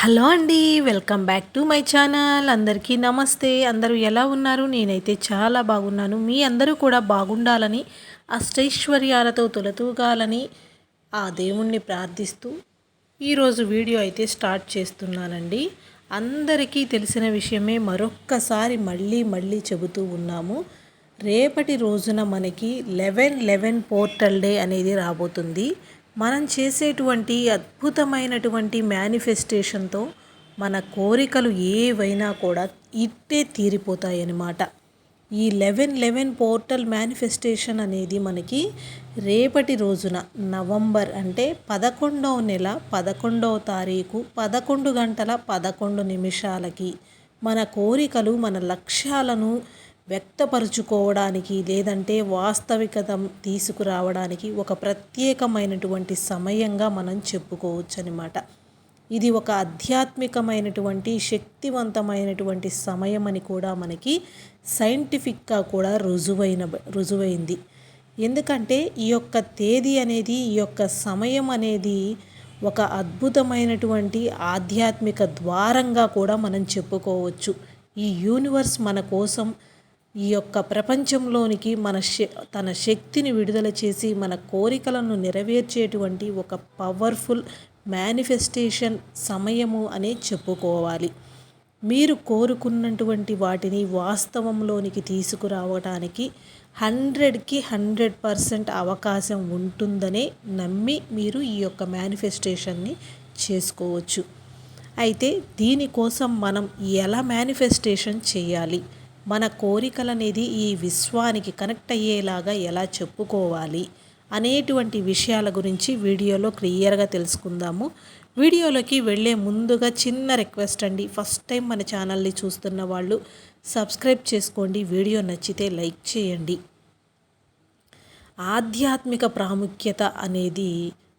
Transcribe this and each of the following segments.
Hello అండి welcome back to my channel. అందరికీ నమస్తే. అందరూ ఎలా ఉన్నారు? నేనైతే చాలా బాగున్నాను. మీ అందరూ కూడా బాగుండాలని అష్టైశ్వర్యాలతో తొలతూగాలని ఆ దేవుణ్ణి ప్రార్థిస్తూ ఈరోజు వీడియో అయితే స్టార్ట్ చేస్తున్నానండి. అందరికీ తెలిసిన విషయమే మరొక్కసారి మళ్ళీ మళ్ళీ చెబుతూ ఉన్నాము. రేపటి రోజున మనకి లెవెన్ లెవెన్ పోర్టల్ డే అనేది రాబోతుంది. మనం చేసేటువంటి అద్భుతమైనటువంటి మేనిఫెస్టేషన్తో మన కోరికలు ఏవైనా కూడా ఇట్టే తీరిపోతాయి అన్నమాట ఈ లెవెన్ లెవెన్ పోర్టల్ మేనిఫెస్టేషన్ అనేది మనకి రేపటి రోజున నవంబర్ అంటే పదకొండవ నెల పదకొండవ తారీఖు పదకొండు గంటల పదకొండు నిమిషాలకి మన కోరికలు మన లక్ష్యాలను వ్యక్తపరుచుకోవడానికి లేదంటే వాస్తవికత తీసుకురావడానికి ఒక ప్రత్యేకమైనటువంటి సమయంగా మనం చెప్పుకోవచ్చు అనమాట ఇది ఒక ఆధ్యాత్మికమైనటువంటి శక్తివంతమైనటువంటి సమయం అని కూడా మనకి సైంటిఫిక్గా కూడా రుజువైన రుజువైంది. ఎందుకంటే ఈ యొక్క తేదీ అనేది ఈ యొక్క సమయం అనేది ఒక అద్భుతమైనటువంటి ఆధ్యాత్మిక ద్వారంగా కూడా మనం చెప్పుకోవచ్చు. ఈ యూనివర్స్ మన కోసం ఈ యొక్క ప్రపంచంలోనికి మన తన శక్తిని విడుదల చేసి మన కోరికలను నెరవేర్చేటువంటి ఒక పవర్ఫుల్ మేనిఫెస్టేషన్ సమయము అనే చెప్పుకోవాలి. మీరు కోరుకున్నటువంటి వాటిని వాస్తవంలోనికి తీసుకురావడానికి హండ్రెడ్కి హండ్రెడ్ పర్సెంట్ అవకాశం ఉంటుందనే నమ్మి మీరు ఈ యొక్క మేనిఫెస్టేషన్ని చేసుకోవచ్చు. అయితే దీనికోసం మనం ఎలా మేనిఫెస్టేషన్ చేయాలి? మన కోరికలనేది ఈ విశ్వానికి కనెక్ట్ అయ్యేలాగా ఎలా చెప్పుకోవాలి అనేటువంటి విషయాల గురించి వీడియోలో క్లియర్గా తెలుసుకుందాము. వీడియోలోకి వెళ్ళే ముందుగా చిన్న రిక్వెస్ట్ అండి. ఫస్ట్ టైం మన ఛానల్ని చూస్తున్న వాళ్ళు సబ్స్క్రైబ్ చేసుకోండి. వీడియో నచ్చితే లైక్ చేయండి. ఆధ్యాత్మిక ప్రాముఖ్యత అనేది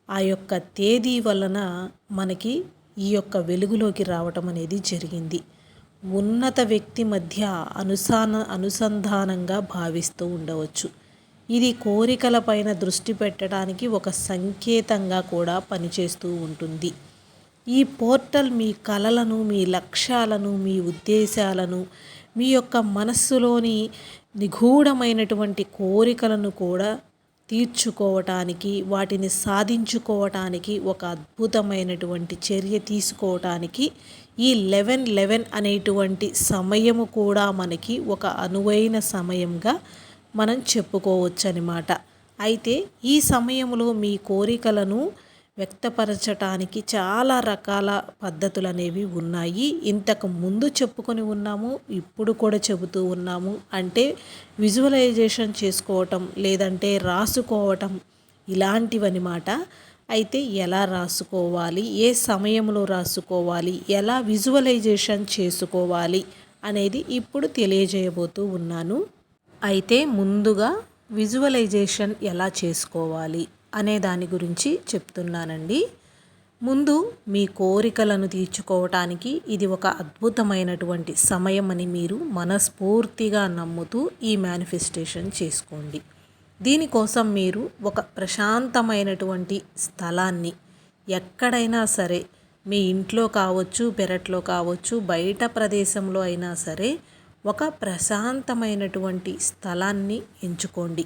ఆ యొక్క తేదీ వలన మనకి ఈ యొక్క వెలుగులోకి రావటం అనేది జరిగింది. ఉన్నత వ్యక్తి మధ్య అనుసాన అనుసంధానంగా భావిస్తూ ఉండవచ్చు. ఇది కోరికలపైన దృష్టి పెట్టడానికి ఒక సంకేతంగా కూడా పనిచేస్తూ ఉంటుంది. ఈ పోర్టల్ మీ కలలను మీ లక్ష్యాలను మీ ఉద్దేశాలను మీ యొక్క మనస్సులోని నిగూఢమైనటువంటి కోరికలను కూడా తీర్చుకోవటానికి వాటిని సాధించుకోవటానికి ఒక అద్భుతమైనటువంటి చర్య తీసుకోవటానికి ఈ లెవెన్ లెవెన్ అనేటువంటి సమయము కూడా మనకి ఒక అనువైన సమయంగా మనం చెప్పుకోవచ్చు అనమాట అయితే ఈ సమయంలో మీ కోరికలను వ్యక్తపరచటానికి చాలా రకాల పద్ధతులు అనేవి ఉన్నాయి. ఇంతకు ముందు చెప్పుకొని ఉన్నాము ఇప్పుడు కూడా చెబుతూ ఉన్నాము. అంటే విజువలైజేషన్ చేసుకోవటం లేదంటే రాసుకోవటం ఇలాంటివన్నమాట అయితే ఎలా రాసుకోవాలి ఏ సమయంలో రాసుకోవాలి ఎలా విజువలైజేషన్ చేసుకోవాలి అనేది ఇప్పుడు తెలియజేయబోతూ ఉన్నాను. అయితే ముందుగా విజువలైజేషన్ ఎలా చేసుకోవాలి? అనే దాని గురించి చెప్తున్నానండి. ముందు మీ కోరికలను తీర్చుకోవటానికి ఇది ఒక అద్భుతమైనటువంటి సమయం అని మీరు మనస్ఫూర్తిగా నమ్ముతూ ఈ మేనిఫెస్టేషన్ చేసుకోండి. దీనికోసం మీరు ఒక ప్రశాంతమైనటువంటి స్థలాన్ని ఎక్కడైనా సరే మీ ఇంట్లో కావచ్చు పెరట్లో కావచ్చు బయట ప్రదేశంలో అయినా సరే ఒక ప్రశాంతమైనటువంటి స్థలాన్ని ఎంచుకోండి.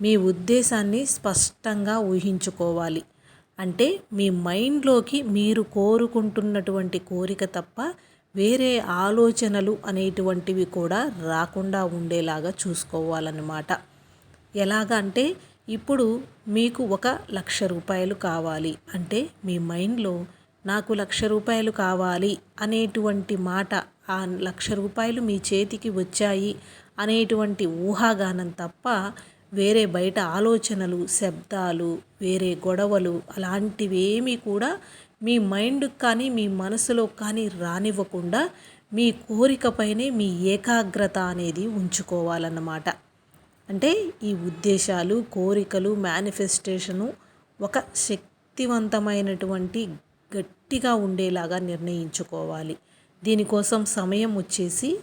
మీ ఉద్దేశాన్ని స్పష్టంగా ఊహించుకోవాలి. అంటే మీ మైండ్లోకి మీరు కోరుకుంటున్నటువంటి కోరిక తప్ప వేరే ఆలోచనలు అనేటువంటివి కూడా రాకుండా ఉండేలాగా చూసుకోవాలన్నమాట. ఎలాగంటే ఇప్పుడు మీకు ఒక లక్ష రూపాయలు కావాలి. అంటే మీ మైండ్లో నాకు లక్ష రూపాయలు కావాలి అనేటువంటి మాట ఆ లక్ష రూపాయలు మీ చేతికి వచ్చాయి అనేటువంటి ఊహాగానం తప్ప వేరే బయట ఆలోచనలు శబ్దాలు వేరే గొడవలు అలాంటివేమీ కూడా మీ మైండ్కి కానీ మీ మనసులో కానీ రానివ్వకుండా మీ కోరికపైనే మీ ఏకాగ్రత అనేది ఉంచుకోవాలన్నమాట. అంటే ఈ ఉద్దేశాలు కోరికలు మేనిఫెస్టేషను ఒక శక్తివంతమైనటువంటి గట్టిగా ఉండేలాగా నిర్ణయించుకోవాలి. దీనికోసం సమయం వచ్చేసి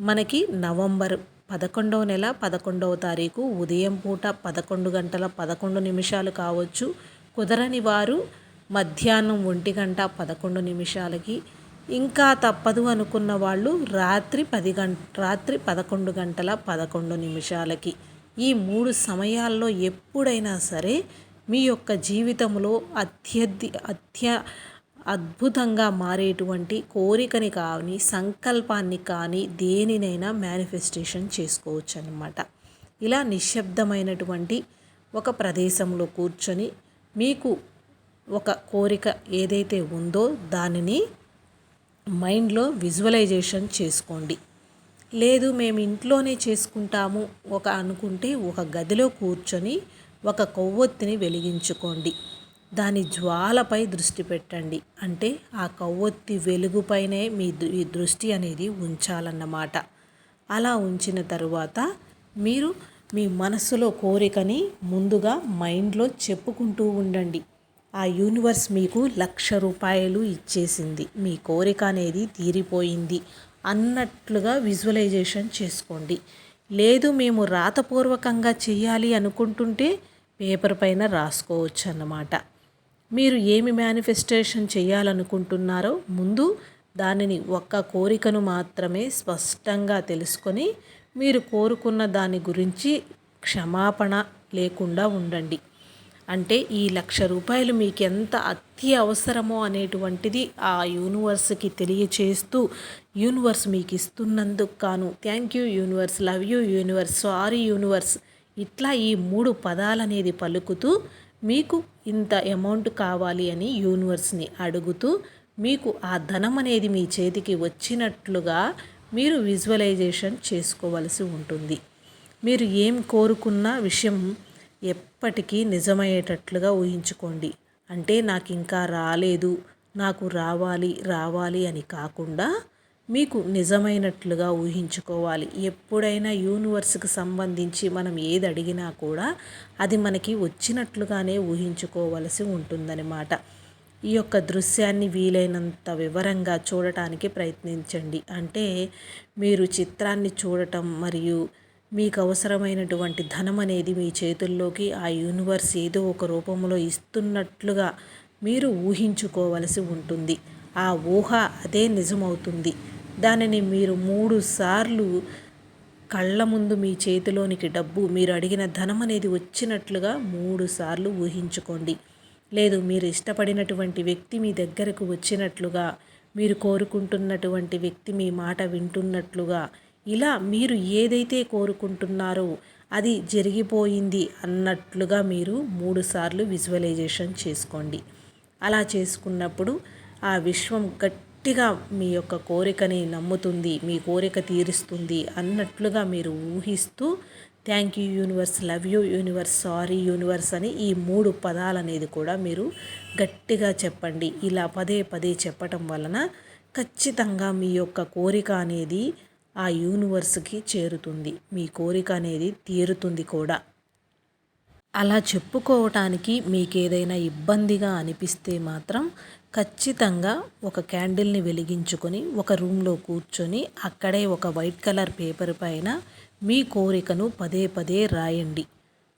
మనకి నవంబర్. పదకొండవ నెల పదకొండవ తారీఖు ఉదయం పూట పదకొండు గంటల పదకొండు నిమిషాలు కావచ్చు. కుదరని వారు మధ్యాహ్నం ఒంటి గంట పదకొండు నిమిషాలకి. ఇంకా తప్పదు అనుకున్న వాళ్ళు రాత్రి పది గంట రాత్రి పదకొండు గంటల పదకొండు నిమిషాలకి. ఈ మూడు సమయాల్లో ఎప్పుడైనా సరే మీ యొక్క జీవితంలో అత్యధి అత్య అద్భుతంగా మారేటువంటి కోరికని కానీ సంకల్పాన్ని కానీ దేనినైనా మేనిఫెస్టేషన్ చేసుకోవచ్చు అనమాట ఇలా నిశ్శబ్దమైనటువంటి ఒక ప్రదేశంలో కూర్చొని మీకు ఒక కోరిక ఏదైతే ఉందో దానిని మైండ్లో విజువలైజేషన్ చేసుకోండి. లేదు మేము ఇంట్లోనే చేసుకుంటాము ఒక అనుకుంటే ఒక గదిలో కూర్చొని ఒక కొవ్వొత్తిని వెలిగించుకోండి. దాని జ్వాలపై దృష్టి పెట్టండి. అంటే ఆ కొవ్వొత్తి వెలుగుపైనే మీ దృష్టి అనేది ఉంచాలన్నమాట. అలా ఉంచిన తరువాత మీరు మీ మనసులో కోరికని ముందుగా మైండ్లో చెప్పుకుంటూ ఉండండి. ఆ యూనివర్స్ మీకు లక్ష రూపాయలు ఇచ్చేసింది. మీ కోరిక అనేది తీరిపోయింది అన్నట్లుగా విజువలైజేషన్ చేసుకోండి. లేదు మేము రాతపూర్వకంగా చేయాలి అనుకుంటుంటే పేపర్ పైన రాసుకోవచ్చు అన్నమాట మీరు ఏమి మేనిఫెస్టేషన్ చేయాలనుకుంటున్నారో ముందు దానిని ఒక్క కోరికను మాత్రమే స్పష్టంగా తెలుసుకొని మీరు కోరుకున్న దాని గురించి క్షమాపణ లేకుండా ఉండండి. అంటే ఈ లక్ష రూపాయలు మీకు ఎంత అతి అవసరమో అనేటువంటిది ఆ యూనివర్స్కి తెలియచేస్తూ యూనివర్స్ మీకు ఇస్తున్నందుకు కాను thank you universe love you universe sorry universe ఇట్లా ఈ మూడు పదాలు అనేది పలుకుతూ మీకు ఇంత అమౌంట్ కావాలి అని యూనివర్స్ని అడుగుతూ మీకు ఆ ధనం అనేది మీ చేతికి వచ్చినట్లుగా మీరు విజువలైజేషన్ చేసుకోవలసి ఉంటుంది. మీరు ఏం కోరుకున్న విషయం ఎప్పటికీ నిజమయ్యేటట్లుగా ఊహించుకోండి. అంటే నాకు ఇంకా రాలేదు నాకు రావాలి రావాలి అని కాకుండా మీకు నిజమైనట్లుగా ఊహించుకోవాలి. ఎప్పుడైనా యూనివర్స్కి సంబంధించి మనం ఏది అడిగినా కూడా అది మనకి వచ్చినట్లుగానే ఊహించుకోవలసి ఉంటుందన్నమాట. ఈ యొక్క దృశ్యాన్ని వీలైనంత వివరంగా చూడటానికి ప్రయత్నించండి. అంటే మీరు చిత్రాన్ని చూడటం మరియు మీకు అవసరమైనటువంటి ధనం అనేది మీ చేతుల్లోకి ఆ యూనివర్స్ ఏదో ఒక రూపంలో ఇస్తున్నట్లుగా మీరు ఊహించుకోవలసి ఉంటుంది. ఆ ఊహ అదే నిజమవుతుంది. దానిని మీరు మూడు సార్లు కళ్ళ ముందు మీ చేతిలోనికి డబ్బు మీరు అడిగిన ధనం అనేది వచ్చినట్లుగా మూడు సార్లు ఊహించుకోండి. లేదు మీరు ఇష్టపడినటువంటి వ్యక్తి మీ దగ్గరకు వచ్చినట్లుగా మీరు కోరుకుంటున్నటువంటి వ్యక్తి మీ మాట వింటున్నట్లుగా ఇలా మీరు ఏదైతే కోరుకుంటున్నారో అది జరిగిపోయింది అన్నట్లుగా మీరు మూడుసార్లు విజువలైజేషన్ చేసుకోండి. అలా చేసుకున్నప్పుడు ఆ విశ్వం గట్టిగా మీ యొక్క కోరికని నమ్ముతుంది మీ కోరిక తీరుస్తుంది అన్నట్లుగా మీరు ఊహిస్తూ thank you universe love you universe sorry universe అని ఈ మూడు పదాలు అనేది కూడా మీరు గట్టిగా చెప్పండి. ఇలా పదే పదే చెప్పటం వలన ఖచ్చితంగా మీ యొక్క కోరిక అనేది ఆ యూనివర్స్కి చేరుతుంది. మీ కోరిక అనేది తీరుతుంది కూడా. అలా చెప్పుకోవటానికి మీకు ఏదైనా ఇబ్బందిగా అనిపిస్తే మాత్రం ఖచ్చితంగా ఒక క్యాండిల్ని వెలిగించుకొని ఒక రూమ్లో కూర్చొని అక్కడే ఒక వైట్ కలర్ పేపర్ పైన మీ కోరికను పదే పదే రాయండి.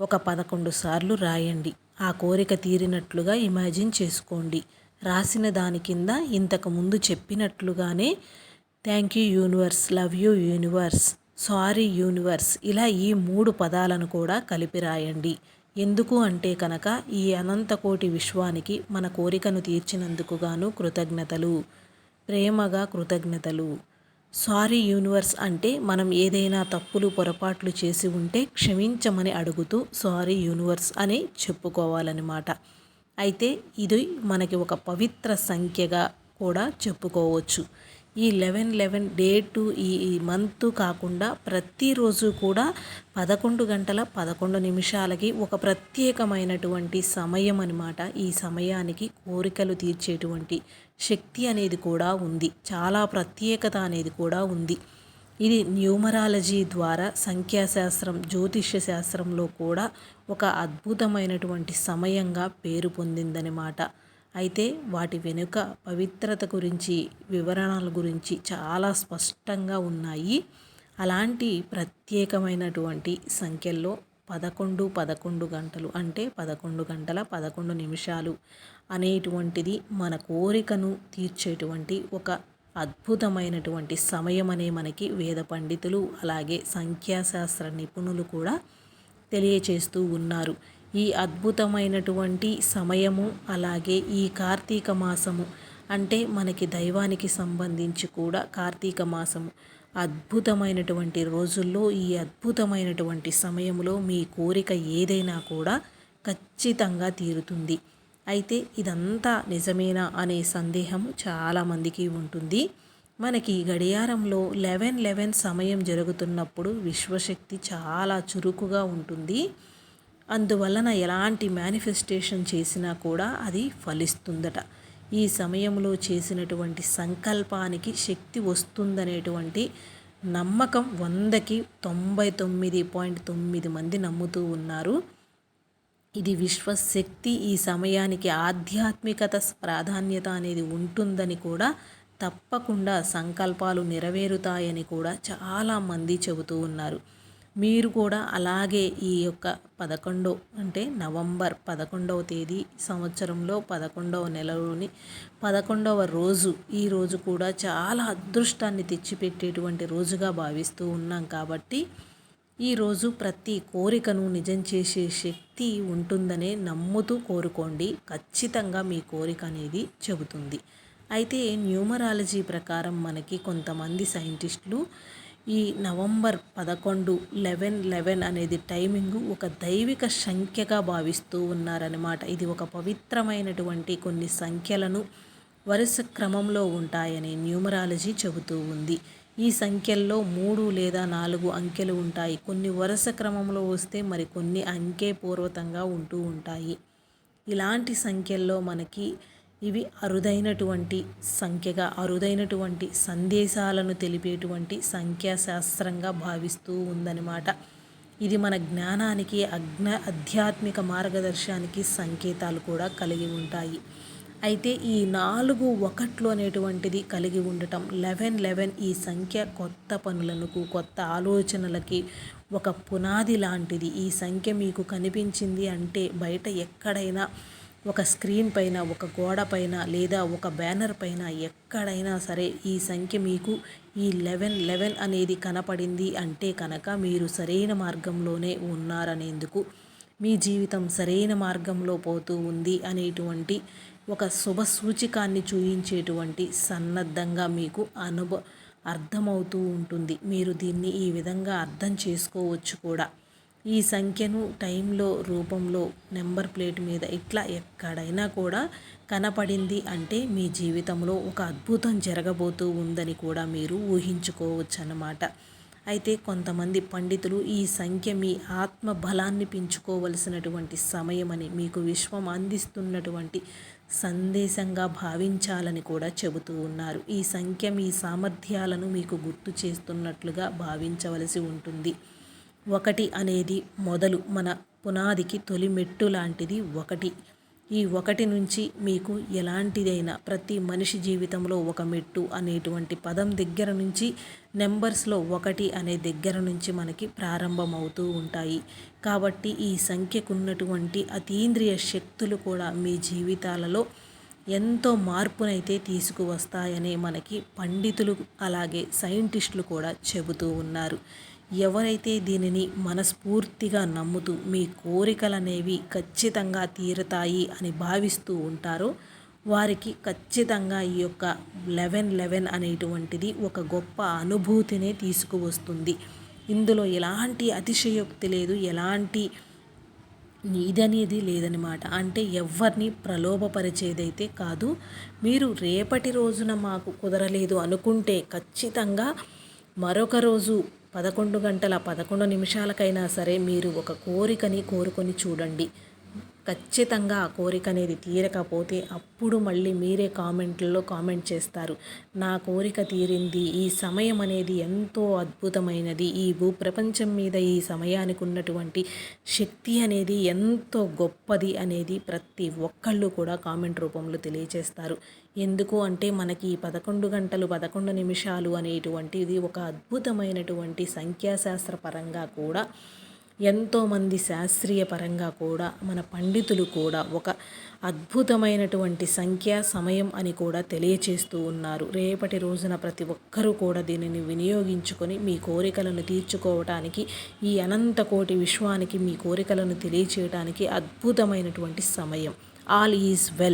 ఒక పదకొండు సార్లు రాయండి. ఆ కోరిక తీరినట్లుగా ఇమాజిన్ చేసుకోండి. రాసిన దాని కింద ఇంతకు ముందు చెప్పినట్లుగానే thank you universe love you universe sorry universe ఇలా ఈ మూడు పదాలను కూడా కలిపి రాయండి. ఎందుకు అంటే కనుక ఈ అనంతకోటి విశ్వానికి మన కోరికను తీర్చినందుకుగాను కృతజ్ఞతలు. ప్రేమగా కృతజ్ఞతలు. సారీ యూనివర్స్ అంటే మనం ఏదైనా తప్పులు పొరపాట్లు చేసి ఉంటే క్షమించమని అడుగుతూ సారీ యూనివర్స్ అని చెప్పుకోవాలన్నమాట. అయితే ఇది మనకి ఒక పవిత్ర సంఖ్యగా కూడా చెప్పుకోవచ్చు. ఈ లెవెన్ లెవెన్ డే టు ఈ మంత్ కాకుండా ప్రతిరోజు కూడా పదకొండు గంటల పదకొండు నిమిషాలకి ఒక ప్రత్యేకమైనటువంటి సమయం అనమాట ఈ సమయానికి కోరికలు తీర్చేటువంటి శక్తి అనేది కూడా ఉంది. చాలా ప్రత్యేకత అనేది కూడా ఉంది. ఇది న్యూమరాలజీ ద్వారా సంఖ్యాశాస్త్రం జ్యోతిష్య శాస్త్రంలో కూడా ఒక అద్భుతమైనటువంటి సమయంగా పేరు పొందిందనమాట అయితే వాటి వెనుక పవిత్రత గురించి వివరణల గురించి చాలా స్పష్టంగా ఉన్నాయి. అలాంటి ప్రత్యేకమైనటువంటి సంఖ్యల్లో పదకొండు పదకొండు గంటలు అంటే పదకొండు గంటల పదకొండు నిమిషాలు అనేటువంటిది మన కోరికను తీర్చేటువంటి ఒక అద్భుతమైనటువంటి సమయం అనే మనకి వేద పండితులు అలాగే సంఖ్యాశాస్త్ర నిపుణులు కూడా తెలియచేస్తూ ఉన్నారు. ఈ అద్భుతమైనటువంటి సమయము అలాగే ఈ కార్తీక మాసము అంటే మనకి దైవానికి సంబంధించి కూడా కార్తీక మాసము. అద్భుతమైనటువంటి రోజుల్లో ఈ అద్భుతమైనటువంటి సమయంలో మీ కోరిక ఏదైనా కూడా ఖచ్చితంగా తీరుతుంది. అయితే ఇదంతా నిజమేనా అనే సందేహం చాలామందికి ఉంటుంది. మనకి గడియారంలో లెవెన్ లెవెన్ సమయం జరుగుతున్నప్పుడు విశ్వశక్తి చాలా చురుకుగా ఉంటుంది. అందువలన ఎలాంటి మేనిఫెస్టేషన్ చేసినా కూడా అది ఫలిస్తుందట. ఈ సమయంలో చేసినటువంటి సంకల్పానికి శక్తి వస్తుందనేటువంటి నమ్మకం వందకి తొంభై తొమ్మిది పాయింట్ తొమ్మిది మంది నమ్ముతూ ఉన్నారు. ఇది విశ్వశక్తి ఈ సమయానికి ఆధ్యాత్మికత ప్రాధాన్యత అనేది ఉంటుందని కూడా తప్పకుండా సంకల్పాలు నెరవేరుతాయని కూడా చాలామంది చెబుతూ ఉన్నారు. మీరు కూడా అలాగే ఈ యొక్క పదకొండో అంటే నవంబర్ పదకొండవ తేదీ సంవత్సరంలో పదకొండవ నెలలోని పదకొండవ రోజు ఈ రోజు కూడా చాలా అదృష్టాన్ని తెచ్చిపెట్టేటువంటి రోజుగా భావిస్తూ ఉన్నాం కాబట్టి ఈరోజు ప్రతి కోరికను నిజం చేసే శక్తి ఉంటుందనే నమ్ముతూ కోరుకోండి. ఖచ్చితంగా మీ కోరిక అనేది చెబుతుంది. అయితే న్యూమరాలజీ ప్రకారం మనకి కొంతమంది సైంటిస్టులు ఈ నవంబర్ పదకొండు లెవెన్ లెవెన్ అనేది టైమింగ్ ఒక దైవిక సంఖ్యగా భావిస్తూ ఉన్నారనమాట ఇది ఒక పవిత్రమైనటువంటి కొన్ని సంఖ్యలను వరుస క్రమంలో ఉంటాయని న్యూమరాలజీ చెబుతూ ఉంది. ఈ సంఖ్యల్లో మూడు లేదా నాలుగు అంకెలు ఉంటాయి. కొన్ని వరుస క్రమంలో వస్తే మరి కొన్ని పూర్వతంగా ఉంటూ ఉంటాయి. ఇలాంటి సంఖ్యల్లో మనకి ఇవి అరుదైనటువంటి సంఖ్యగా అరుదైనటువంటి సందేశాలను తెలిపేటువంటి సంఖ్యాశాస్త్రంగా భావిస్తూ ఉందన్నమాట. ఇది మన జ్ఞానానికి అజ్ఞ ఆధ్యాత్మిక మార్గదర్శనానికి సంకేతాలు కూడా కలిగి ఉంటాయి. అయితే ఈ నాలుగు ఒకట్లు అనేటువంటిది కలిగి ఉండటం లెవెన్ లెవెన్ ఈ సంఖ్య కొత్త పనులకు కొత్త ఆలోచనలకి ఒక పునాది లాంటిది. ఈ సంఖ్య మీకు కనిపించింది అంటే బయట ఎక్కడైనా ఒక స్క్రీన్ పైన ఒక గోడ పైన లేదా ఒక బ్యానర్ పైన ఎక్కడైనా సరే ఈ సంఖ్య మీకు ఈ లెవెన్ లెవెన్ అనేది కనపడింది అంటే కనుక మీరు సరైన మార్గంలోనే ఉన్నారనేందుకు మీ జీవితం సరైన మార్గంలో పోతూ ఉంది అనేటువంటి ఒక శుభ సూచికాన్ని చూయించేటువంటి సన్నద్ధంగా మీకు అనుభవ అర్థమవుతూ ఉంటుంది. మీరు దీన్ని ఈ విధంగా అర్థం చేసుకోవచ్చు కూడా. ఈ సంఖ్యను టైంలో రూపంలో నెంబర్ ప్లేట్ మీద ఇట్లా ఎక్కడైనా కూడా కనపడింది అంటే మీ జీవితంలో ఒక అద్భుతం జరగబోతూ ఉందని కూడా మీరు ఊహించుకోవచ్చు అన్నమాట అయితే కొంతమంది పండితులు ఈ సంఖ్య మీ ఆత్మ బలాన్ని పెంచుకోవలసినటువంటి సమయమని మీకు విశ్వం అందిస్తున్నటువంటి సందేశంగా భావించాలని కూడా చెబుతూ ఉన్నారు. ఈ సంఖ్య మీ సామర్థ్యాలను మీకు గుర్తు చేస్తున్నట్లుగా భావించవలసి ఉంటుంది. ఒకటి అనేది మొదలు మన పునాదికి తొలి మెట్టు లాంటిది ఒకటి. ఈ ఒకటి నుంచి మీకు ఎలాంటిదైనా ప్రతి మనిషి జీవితంలో ఒక మెట్టు అనేటువంటి పదం దగ్గర నుంచి నెంబర్స్లో ఒకటి అనే దగ్గర నుంచి మనకి ప్రారంభమవుతూ ఉంటాయి. కాబట్టి ఈ సంఖ్యకున్నటువంటి అతీంద్రియ శక్తులు కూడా మీ జీవితాలలో ఎంతో మార్పునైతే తీసుకువస్తాయని మనకి పండితులు అలాగే సైంటిస్టులు కూడా చెబుతూ ఉన్నారు. ఎవరైతే దీనిని మనస్ఫూర్తిగా నమ్ముతూ మీ కోరికలనేవి ఖచ్చితంగా తీరుతాయి అని భావిస్తూ ఉంటారో వారికి ఖచ్చితంగా ఈ యొక్క లెవెన్ లెవెన్ అనేటువంటిది ఒక గొప్ప అనుభూతినే తీసుకువస్తుంది. ఇందులో ఎలాంటి అతిశయోక్తి లేదు ఎలాంటి ఇదనేది లేదనమాట అంటే ఎవరిని ప్రలోభపరిచేదైతే కాదు. మీరు రేపటి రోజున మాకు కుదరలేదు అనుకుంటే ఖచ్చితంగా మరొక రోజు పదకొండు గంటల పదకొండు నిమిషాలకైనా సరే మీరు ఒక కోరికని కోరుకొని చూడండి. ఖచ్చితంగా ఆ కోరిక అనేది తీరకపోతే అప్పుడు మళ్ళీ మీరే కామెంట్లలో కామెంట్ చేస్తారు. నా కోరిక తీరింది. ఈ సమయం అనేది ఎంతో అద్భుతమైనది. ఈ భూప్రపంచం మీద ఈ సమయానికి ఉన్నటువంటి శక్తి అనేది ఎంతో గొప్పది అనేది ప్రతి ఒక్కళ్ళు కూడా కామెంట్ రూపంలో తెలియజేస్తారు ఎందుకు అంటే మనకి పదకొండు గంటలు పదకొండు నిమిషాలు అనేటువంటిది ఒక అద్భుతమైనటువంటి సంఖ్యాశాస్త్ర పరంగా కూడా ఎంతోమంది శాస్త్రీయ పరంగా కూడా మన పండితులు కూడా ఒక అద్భుతమైనటువంటి సంఖ్య సమయం అని కూడా తెలియచేస్తూ ఉన్నారు. రేపటి రోజున ప్రతి ఒక్కరూ కూడా దీనిని వినియోగించుకొని మీ కోరికలను తీర్చుకోవటానికి ఈ అనంత కోటి విశ్వానికి మీ కోరికలను తెలియచేయటానికి అద్భుతమైనటువంటి సమయం. All is well.